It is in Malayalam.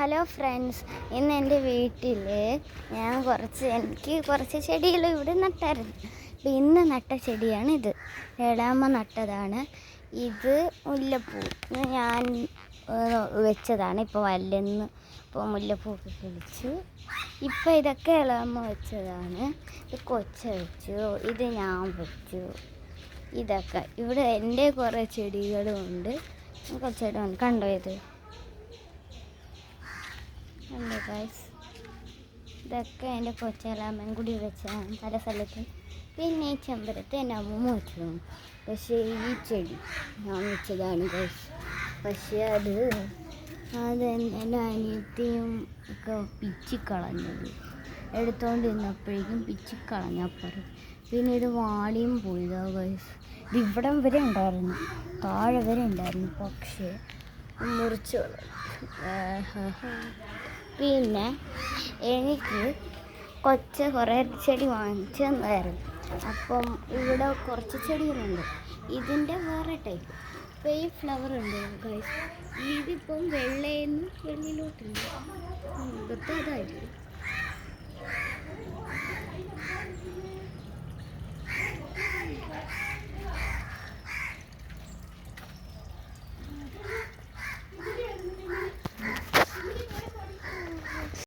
ഹലോ ഫ്രണ്ട്സ് ഇന്ന് എന്റെ വീട്ടിൽ ഞാൻ കുറച്ച് എനിക്ക് കുറച്ച് ചെടികൾ ഇവിടെ നട്ടായിരുന്നു. അപ്പം ഇന്ന് നട്ട ചെടിയാണ് ഇത്. ഏഴാമ നട്ടതാണ്. ഇത് മുല്ലപ്പൂ. ഞാൻ വെച്ചതാണ്. ഇപ്പോൾ വല്ലെന്ന് ഇപ്പോൾ മുല്ലപ്പൂക്ക് കിളിച്ചു. ഇപ്പോൾ ഇതൊക്കെ ഇളാമ വെച്ചതാണ്. ഇത് കൊച്ച വെച്ചു. ഇത് ഞാൻ വെച്ചു. ഇതൊക്കെ. ഇവിടെ എന്റെ കുറേ ചെടികളും ഉണ്ട്. കുറച്ചേരം ഉണ്ട് കണ്ടോ ഇത്? ഉണ്ട് ഗൈസ് ഇതൊക്കെ എന്റെ കൊച്ചലാമൻ കൂടി വെച്ചാണ് പല സ്ഥലത്തും. പിന്നെ ഈ ചെമ്പരത്ത് എന്റെ അമ്മ വെച്ചു പക്ഷേ ഈ ചെടി ഞാൻ വെച്ചതാണ് ഗൈസ് പക്ഷേ അത് അത് എന്റെ അനിയത്തിയും ഒക്കെ പിച്ചിക്കളഞ്ഞത് എടുത്തോണ്ടിരുന്നപ്പോഴേക്കും പിച്ചിക്കളഞ്ഞപ്പുറം പിന്നെ ഇത് വാളിയും പോയതാ ഗൈസ് ഇത് ഇവിടം വരെ ഉണ്ടായിരുന്നു. താഴെ വരെ ഉണ്ടായിരുന്നു. പക്ഷേ മുറിച്ചു കളഞ്ഞു. ആഹാ. പിന്നെ എനിക്ക് കൊച്ച കുറേ ചെടി വാങ്ങിച്ചു തന്നായിരുന്നു. അപ്പം ഇവിടെ കുറച്ച് ചെടികളുണ്ട്. ഇതിന്റെ വേറെ ടൈപ്പ് ഇപ്പോൾ ഈ ഫ്ലവർ ഉണ്ട് ഇതിപ്പം നിന്ന് വെള്ളിയിലോട്ടുണ്ട് അതായിരിക്കും